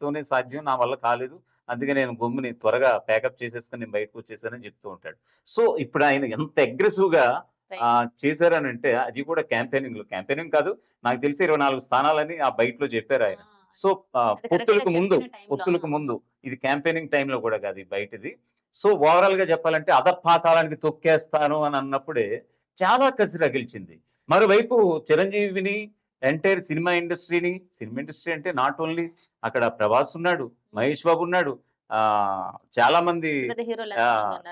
ఒక్కరితోనే సాధ్యం నా వల్ల కాలేదు. అందుకే నేను గమ్ముని త్వరగా ప్యాకప్ చేసేసుకుని నేను బయటకు వచ్చేసానని చెప్తూ ఉంటాడు. సో ఇప్పుడు ఆయన ఎంత అగ్రెసివ్గా చేశారని అంటే అది కూడా క్యాంపెయినింగ్లో క్యాంపెయినింగ్ కాదు నాకు తెలిసి ఇరవై నాలుగు స్థానాలని ఆ బయటలో చెప్పారు ఆయన. సో పొత్తులకు ముందు పొత్తులకు. ముందు. ఇది క్యాంపెయినింగ్ టైంలో కూడా కాదు ఇది బయటది. సో ఓవరాల్గా చెప్పాలంటే అధపాతాళానికి తొక్కేస్తాను అని అన్నప్పుడే చాలా కసి రగిల్చింది మరోవైపు చిరంజీవిని ఎంటైర్ సినిమా ఇండస్ట్రీని సినిమా ఇండస్ట్రీ అంటే నాట్ ఓన్లీ అక్కడ ప్రభాస్ ఉన్నాడు మహేష్ బాబు ఉన్నాడు ఆ చాలా మంది?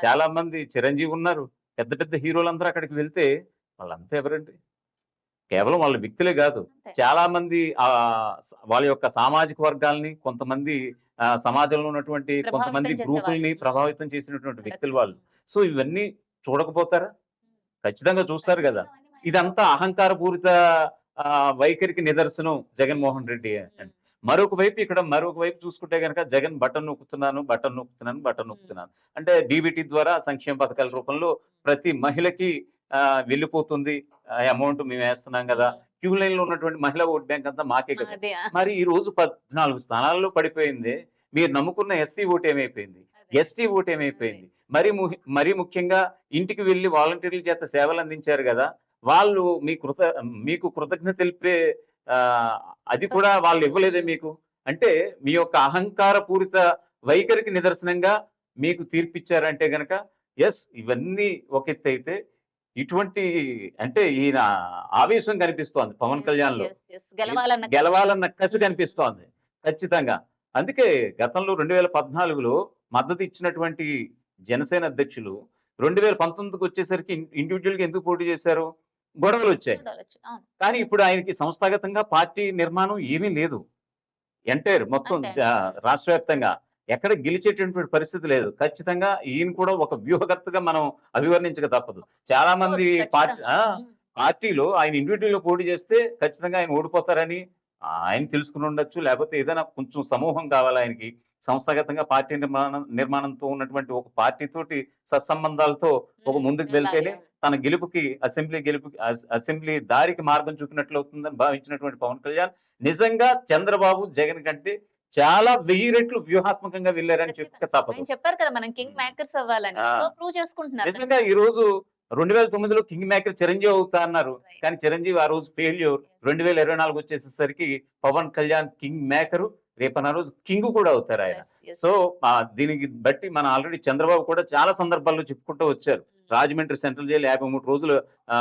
చాలా మంది చిరంజీవి ఉన్నారు. పెద్ద పెద్ద హీరోలందరూ అక్కడికి వెళ్తే వాళ్ళంతా ఎవరండి? కేవలం వాళ్ళ వ్యక్తులే కాదు. చాలా మంది ఆ వాళ్ళ యొక్క సామాజిక వర్గాల్ని కొంతమంది సమాజంలో ఉన్నటువంటి కొంతమంది. గ్రూపుల్ని ప్రభావితం చేసినటువంటి వ్యక్తులు. వాళ్ళు. సో ఇవన్నీ చూడకపోతారా? ఖచ్చితంగా చూస్తారు కదా. ఇదంతా అహంకారపూరిత వైఖరికి నిదర్శనం జగన్మోహన్ రెడ్డి మరొక వైపు ఇక్కడ మరొక వైపు చూసుకుంటే కనుక జగన్ బటన్ నొక్కుతున్నాను బటన్ నొక్కుతున్నాను బటన్ నొక్కుతున్నాను. అంటే డీబీటీ ద్వారా సంక్షేమ పథకాల రూపంలో ప్రతి మహిళకి ఆ, వెళ్ళిపోతుంది. అమౌంట్ మేము వేస్తున్నాం కదా. క్యూ లైన్లో ఉన్నటువంటి మహిళా ఓట్ బ్యాంక్ అంతా మాకే కదా. మరి ఈ రోజు పద్నాలుగు స్థానాల్లో పడిపోయింది. మీరు నమ్ముకున్న ఎస్సీ ఓటు ఏమైపోయింది. ఎస్టీ ఓటు ఏమైపోయింది? మరి మరీ ముఖ్యంగా ఇంటికి వెళ్ళి వాలంటీర్ల చేత సేవలు అందించారు కదా. వాళ్ళు మీ కృత మీకు కృతజ్ఞత తెలిపే అది కూడా వాళ్ళు ఇవ్వలేదే మీకు? అంటే మీ యొక్క అహంకార పూరిత వైఖరికి నిదర్శనంగా మీకు తీర్పిచ్చారంటే గనక ఎస్ ఇవన్నీ ఒక ఎత్తు అయితే ఇటువంటి అంటే ఈయన ఆవేశం కనిపిస్తోంది పవన్ కళ్యాణ్లో. గెలవాలన్న గెలవాలన్న కసి కనిపిస్తోంది ఖచ్చితంగా. అందుకే గతంలో రెండు వేల పద్నాలుగులో మద్దతు ఇచ్చినటువంటి జనసేన అధ్యక్షులు రెండు వేల పంతొమ్మిదికి వచ్చేసరికి ఇండివిజువల్గా ఎందుకు పోటీ చేశారు? గొడవలు వచ్చాయి. కానీ ఇప్పుడు ఆయనకి సంస్థాగతంగా పార్టీ నిర్మాణం ఏమీ లేదు. ఎంటైర్ మొత్తం రాష్ట్ర వ్యాప్తంగా ఎక్కడ గెలిచేటటువంటి పరిస్థితి లేదు. ఖచ్చితంగా ఈయన కూడా ఒక వ్యూహకర్తగా మనం అభివర్ణించక తప్పదు. చాలా మంది. పార్టీ. పార్టీలో ఆయన ఇండివిజువల్ పోటీ చేస్తే ఖచ్చితంగా ఆయన ఓడిపోతారని ఆయన తెలుసుకుని ఉండొచ్చు. లేకపోతే ఏదైనా కొంచెం సమూహం కావాలి ఆయనకి. సంస్థాగతంగా పార్టీ నిర్మాణం నిర్మాణంతో ఉన్నటువంటి ఒక పార్టీ తోటి సత్సంబంధాలతో ఒక. ముందుకు వెళ్తేనే. తన గెలుపుకి అసెంబ్లీ గెలుపుకి అస్- అసెంబ్లీ దారికి మార్గం చూపినట్లు అవుతుందని భావించినటువంటి పవన్ కళ్యాణ్ నిజంగా చంద్రబాబు జగన్ కంటే చాలా వెయ్యి రెట్లు వ్యూహాత్మకంగా వెళ్ళారని ఖచ్చితంగా. తప్పదు చెప్పారు కదా మనం కింగ్ మేకర్స్ అవ్వాలని ప్రూవ్ చేసుకుంటున్నారు నిజంగా ఈ రోజు రెండు వేల తొమ్మిదిలో కింగ్ మేకర్ చిరంజీవి అవుతా అన్నారు. కానీ చిరంజీవి ఆ రోజు ఫెయిల్యూర్ రెండు వేల ఇరవై నాలుగు వచ్చేసరికి పవన్ కళ్యాణ్ కింగ్ మేకరు రేపన్న రోజు కింగ్ కూడా అవుతారు ఆయన. సో దీనికి బట్టి మన ఆల్రెడీ చంద్రబాబు కూడా చాలా సందర్భాల్లో చెప్పుకుంటూ వచ్చారు. రాజమండ్రి సెంట్రల్ జైలు యాభై మూడు రోజులు ఆ,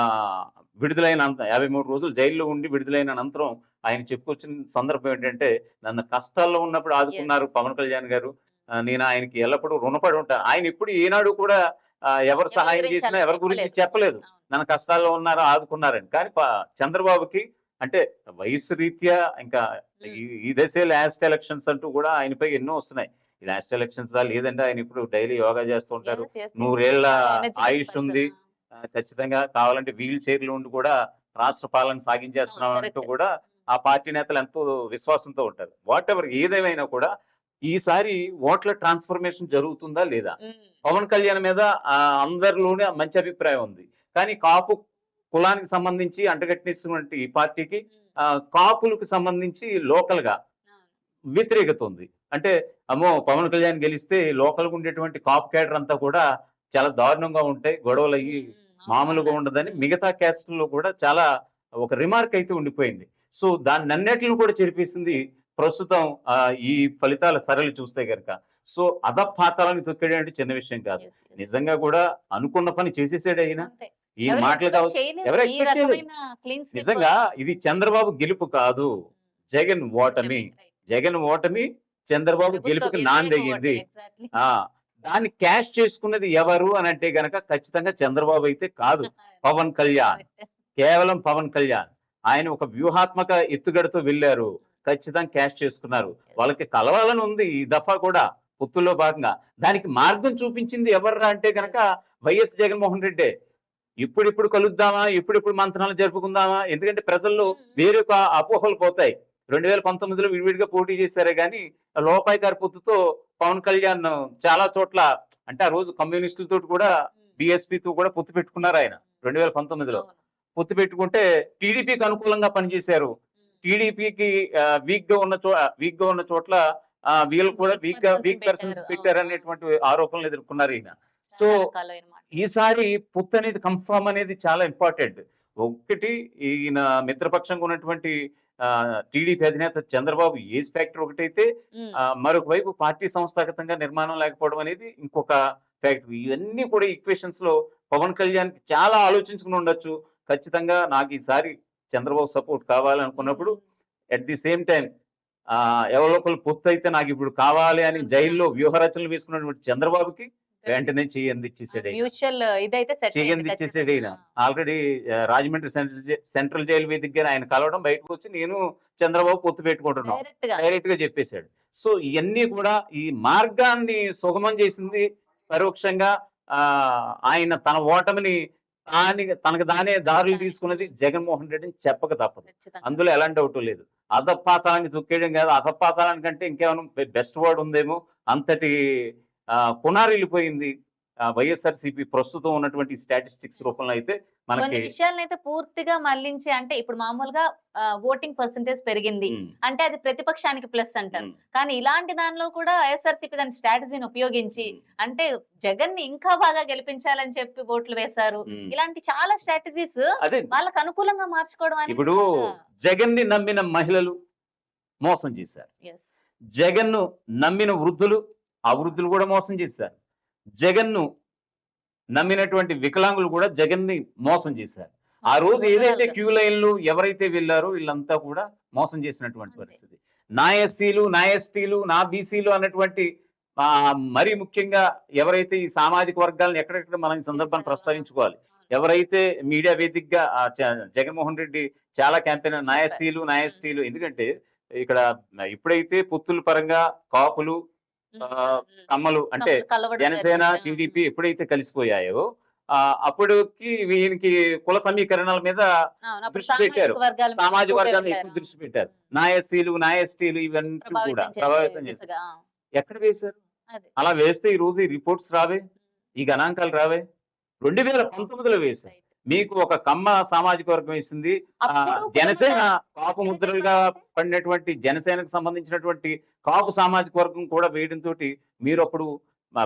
విడుదలైన యాభై మూడు రోజులు జైల్లో ఉండి విడుదలైన అనంతరం ఆయన చెప్పుకొచ్చిన సందర్భం ఏంటంటే నన్ను కష్టాల్లో ఉన్నప్పుడు ఆదుకున్నారు పవన్ కళ్యాణ్ గారు. ఆ, నేను ఆయనకి ఎల్లప్పుడూ రుణపడి ఉంటాను. ఆయన ఇప్పుడు ఈనాడు కూడా ఎవరు సహాయం చేసినా ఎవరి గురించి చెప్పలేదు. నన్ను కష్టాల్లో ఉన్నారో ఆదుకున్నారని. కానీ చంద్రబాబుకి అంటే వయసు రీత్యా ఇంకా ఈ- దశే లాస్ట్ ఎలక్షన్స్ అంటూ కూడా ఆయనపై ఎన్నో వస్తున్నాయి ఈ లాస్ట్ ఎలక్షన్స్ లేదంటే ఆయన ఇప్పుడు డైలీ యోగా చేస్తూ ఉంటారు Yes, yes, yes. నూరేళ్ళ ఆయుష్. ఉంది. ఖచ్చితంగా కావాలంటే వీల్ చైర్లు ఉండి కూడా రాష్ట్ర పాలన సాగించేస్తున్నాం అంటూ. కూడా ఆ పార్టీ నేతలు ఎంతో విశ్వాసంతో ఉంటారు వాట్ ఎవర్ ఏదేమైనా కూడా ఈసారి ఓట్ల ట్రాన్స్ఫర్మేషన్ జరుగుతుందా లేదా. పవన్ కళ్యాణ్ మీద అందరిలోనే మంచి అభిప్రాయం ఉంది కానీ కాపు కులానికి సంబంధించి అంటగట్టినటువంటి పార్టీకి కాపులకు సంబంధించి లోకల్గా. వ్యతిరేకత ఉంది అంటే అమ్మో పవన్ కళ్యాణ్ గెలిస్తే లోకల్ ఉండేటువంటి కాప్ క్యాడర్ అంతా కూడా చాలా దారుణంగా ఉంటాయి గొడవలు అయ్యి మామూలుగా. ఉండదని మిగతా క్యాస్ట్లో కూడా చాలా ఒక రిమార్క్ అయితే ఉండిపోయింది సో దాన్ని అన్నిటిని కూడా చెరిపేసింది ప్రస్తుతం ఈ ఫలితాల సరళి చూస్తే గనక సో అధపాతాలను తొక్కేయడం అంటే చిన్న విషయం కాదు. నిజంగా కూడా అనుకున్న పని చేసేసాడు అయినా. ఈ ఎవరు మాటలు expect కావచ్చు చేయలేదు. ఎవరు చేయలేదు. sweep నిజంగా ఇది చంద్రబాబు గెలుపు కాదు. జగన్ ఓటమి. జగన్ ఓటమి చంద్రబాబు గెలుపుకి నాందయ్యింది. ఆ దాన్ని క్యాష్ చేసుకున్నది ఎవరు అని అంటే గనక ఖచ్చితంగా చంద్రబాబు అయితే కాదు. పవన్ కళ్యాణ్. కేవలం పవన్ కళ్యాణ్. ఆయన ఒక వ్యూహాత్మక ఎత్తుగడతో వెళ్ళారు. ఖచ్చితంగా క్యాష్ చేసుకున్నారు. వాళ్ళకి కలవాలని ఉంది ఈ దఫా కూడా పొత్తుల్లో భాగంగా. దానికి మార్గం చూపించింది ఎవర్రా అంటే గనక వైఎస్ జగన్మోహన్ రెడ్డి. ఇప్పుడిప్పుడు కలుద్దామా? ఇప్పుడిప్పుడు మంత్రాలు జరుపుకుందామా? ఎందుకంటే ప్రజల్లో వేరే ఒక అపోహలు పోతాయి. రెండు వేల పంతొమ్మిదిలో విడివిడిగా పోటీ చేశారే కానీ లోపాయికారి పొత్తుతో పవన్ కళ్యాణ్ చాలా చోట్ల అంటే ఆ రోజు కమ్యూనిస్టులతో కూడా బీఎస్పీతో కూడా పొత్తు పెట్టుకున్నారు ఆయన రెండు వేల పంతొమ్మిదిలో. పొత్తు పెట్టుకుంటే టీడీపీకి అనుకూలంగా పనిచేశారు. టీడీపీకి వీక్గా ఉన్న చో వీక్గా ఉన్న చోట్ల వీళ్ళు కూడా వీక్ persons వీక్ పర్సన్స్ పెట్టారు. పెట్టారు అవును. అనేటువంటి ఆరోపణలు ఎదుర్కొన్నారు ఈయన. సో. ఈసారి పుత్ అనేది కన్ఫర్మ్ అనేది చాలా ఇంపార్టెంట్. ఒకటి ఈయన మిత్రపక్షంగా ఉన్నటువంటి టీడీపీ అధినేత చంద్రబాబు ఏజ్ ఫ్యాక్టర్ ఒకటైతే మరొక వైపు పార్టీ సంస్థాగతంగా నిర్మాణం లేకపోవడం అనేది ఇంకొక ఫ్యాక్టర్. ఇవన్నీ కూడా ఈక్వేషన్స్లో పవన్ కళ్యాణ్ చాలా ఆలోచించుకుని ఉండొచ్చు. ఖచ్చితంగా నాకు ఈసారి చంద్రబాబు సపోర్ట్ కావాలనుకున్నప్పుడు అట్ ది సేమ్ టైం ఎవరో ఒకరు పొత్తు అయితే నాకు ఇప్పుడు కావాలి అని జైల్లో వ్యూహరచనలు వేసుకున్నటువంటి చంద్రబాబుకి వెంటనే చెయ్యి. మ్యూచువల్ ఇదైతే సెట్ చెయ్యి ఈయన ఆల్రెడీ రాజమండ్రి సెంట్రల్ జైలు వేదికగా ఆయన కలవడం బయటకు వచ్చి నేను చంద్రబాబు పొత్తు పెట్టుకుంటున్నాం. డైరెక్ట్గా. చెప్పేశాడు. సో ఇవన్నీ కూడా ఈ మార్గాన్ని సుగమం చేసింది పరోక్షంగా ఆ ఆయన తన ఓటమిని తాని తనకు దానే దారులు తీసుకున్నది జగన్మోహన్ రెడ్డిని చెప్పక తప్పదు. అందులో ఎలాంటి డౌట్ లేదు. అధపాతాలానికి తొక్కేయడం కాదు. అధపాతాలానికంటే ఇంకేమైనా బెస్ట్ వర్డ్ ఉందేమో అంతటి పునారిల్లిపోయింది వైఎస్ఆర్సీపీ ప్రస్తుతం ఉన్నటువంటి స్టాటిస్టిక్స్ రూపంలో అయితే కొన్ని మనకి విషయాలను అయితే పూర్తిగా మళ్ళించి అంటే ఇప్పుడు మామూలుగా ఓటింగ్ పర్సంటేజ్ పెరిగింది. అంటే అది ప్రతిపక్షానికి ప్లస్ అంటారు. కానీ ఇలాంటి దానిలో కూడా ఐఎస్ఆర్సీపీ దాని స్ట్రాటజీని ఉపయోగించి అంటే జగన్ని ఇంకా బాగా గెలిపించాలని చెప్పి ఓట్లు వేశారు. ఇలాంటి చాలా స్ట్రాటజీస్ వాళ్ళకి అనుకూలంగా మార్చుకోవడం ఇప్పుడు జగన్ని నమ్మిన మహిళలు మోసం చేశారు. జగన్ను నమ్మిన వృద్ధులు ఆ వృద్ధులు కూడా మోసం చేశారు జగన్ను నమ్మినటువంటి వికలాంగులు కూడా జగన్ని మోసం చేశారు ఆ రోజు ఏదైతే. క్యూ లైన్లు ఎవరైతే వెళ్ళారో వీళ్ళంతా కూడా మోసం చేసినటువంటి. పరిస్థితి నా ఎస్సీలు నా ఎస్టీలు నా బీసీలు అన్నటువంటి మరీ ముఖ్యంగా ఎవరైతే ఈ సామాజిక వర్గాలను ఎక్కడెక్కడ మనం ఈ సందర్భాన్ని. ప్రస్తావించుకోవాలి. ఎవరైతే మీడియా వేదికగా జగన్మోహన్ రెడ్డి చాలా క్యాంపెయిన్ నా చెప్పారు. ఎస్టీలు నా ఎస్టీలు ఎందుకంటే ఇక్కడ ఇప్పుడైతే పుత్తుల పరంగా కాపులు. కమ్మలు అంటే జనసేన. టీడీపీ ఎప్పుడైతే కలిసిపోయాయో అప్పటికి వీనికి కుల సమీకరణల మీద దృష్టి పెట్టారు. సామాజిక వర్గాన్ని. ఎక్కువ దృష్టి పెట్టారు నా ఎస్సీలు నా ఎస్టీలు ఇవన్నీ కూడా ప్రభావితం చేశారు. ఎక్కడ వేశారు. అలా వేస్తే ఈ రోజు ఈ రిపోర్ట్స్ రావే ఈ గణాంకాలు రావే రెండు వేల పంతొమ్మిదిలో వేశారు. మీకు ఒక కమ్మ సామాజిక వర్గం అప్పుడు జనసేన కాపు ముద్రలుగా పడినటువంటి జనసేనకు సంబంధించినటువంటి కాపు సామాజిక వర్గం కూడా వేయడం తోటి మీరు అప్పుడు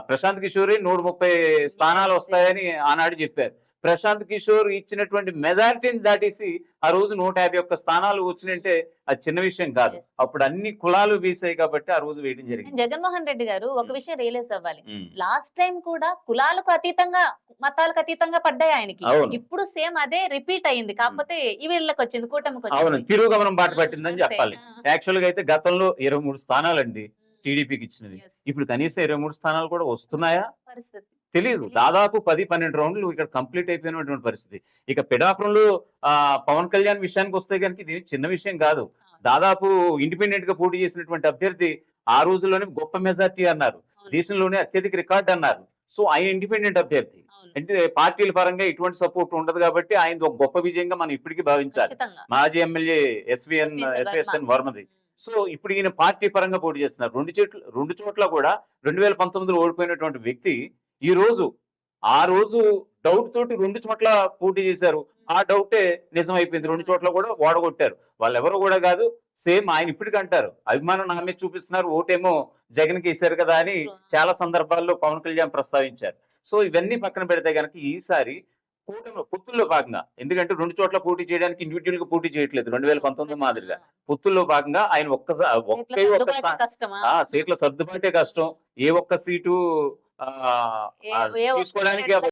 ప్రశాంత్ కిషోర్ నూట ముప్పై స్థానాలు వస్తాయని ఆనాడు చెప్పారు. ప్రశాంత్ కిషోర్ ఇచ్చినటువంటి మెజారిటీని దాటేసి ఆ రోజు నూట యాభై ఒక్క స్థానాలు వచ్చినంటే అది చిన్న విషయం కాదు. అప్పుడు అన్ని కులాలు వేసాయి కాబట్టి ఆ రోజు వేయడం జరిగింది జగన్మోహన్ రెడ్డి గారు ఒక ఉమ్. విషయం రియలైజ్ అవ్వాలి. లాస్ట్ టైం కూడా కులాలకు అతీతంగా మతాలకు అతీతంగా పడ్డాయి ఆయనకి. ఇప్పుడు సేమ్ అదే రిపీట్ అయింది కాకపోతే ఈ వీళ్ళకి వచ్చింది కూటమికి అవును వచ్చింది తిరుగుగమనం బాట పట్టిందని. చెప్పాలి. యాక్చువల్గా అయితే గతంలో ఇరవై మూడు స్థానాలండి. టీడీపీకి ఇచ్చినవి. ఇప్పుడు కనీసం ఇరవై మూడు స్థానాలు కూడా వస్తున్నాయా పరిస్థితి తెలియదు తెలీదు. దాదాపు పది పన్నెండు రౌండ్లు ఇక్కడ కంప్లీట్ అయిపోయినటువంటి పరిస్థితి. ఇక పిడాపురంలో ఆ పవన్ కళ్యాణ్ విషయానికి వస్తే కనుక ఇది చిన్న విషయం కాదు. దాదాపు ఇండిపెండెంట్గా పోటీ చేసినటువంటి అభ్యర్థి ఆ రోజుల్లోనే గొప్ప మెజార్టీ అన్నారు. దేశంలోనే అత్యధిక రికార్డ్ అన్నారు. సో ఆయన ఇండిపెండెంట్ అభ్యర్థి. అంటే పార్టీల పరంగా ఇటువంటి సపోర్ట్ ఉండదు కాబట్టి ఆయన ఒక గొప్ప విజయంగా మనం ఇప్పటికీ భావించాలి. మాజీ ఎమ్మెల్యే ఎస్విఎన్ ఎస్విఎస్ఎన్ వర్మ. వర్మది. సో ఇప్పుడు ఈయన పార్టీ పరంగా పోటీ చేస్తున్నారు. రెండు చోట్ల రెండు చోట్ల కూడా రెండు వేల పంతొమ్మిదిలో ఓడిపోయినటువంటి వ్యక్తి ఈ రోజు ఆ రోజు డౌట్ తోటి రెండు చోట్ల పోటీ చేశారు. ఆ డౌటే నిజం అయిపోయింది రెండు చోట్ల కూడా ఓడగొట్టారు వాళ్ళు ఎవరు కూడా కాదు. సేమ్ ఆయన ఇప్పటికి అంటారు. అభిమానం నా మీద చూపిస్తున్నారు. ఓటేమో జగన్కి ఇస్తారు కదా అని చాలా సందర్భాల్లో పవన్ కళ్యాణ్ ప్రస్తావించారు. సో ఇవన్నీ పక్కన పెడితే కనుక ఈసారి కూటమి పొత్తుల్లో భాగంగా. ఎందుకంటే రెండు చోట్ల పోటీ చేయడానికి ఇండివిజువల్గా పోటీ చేయట్లేదు రెండు వేల పంతొమ్మిది మాదిరిగా. పొత్తుల్లో భాగంగా ఆయన ఒక్కసారి ఒక్క సీట్ల సర్దుబాటే కష్టం. ఏ ఒక్క సీటు తీసుకోవడానికి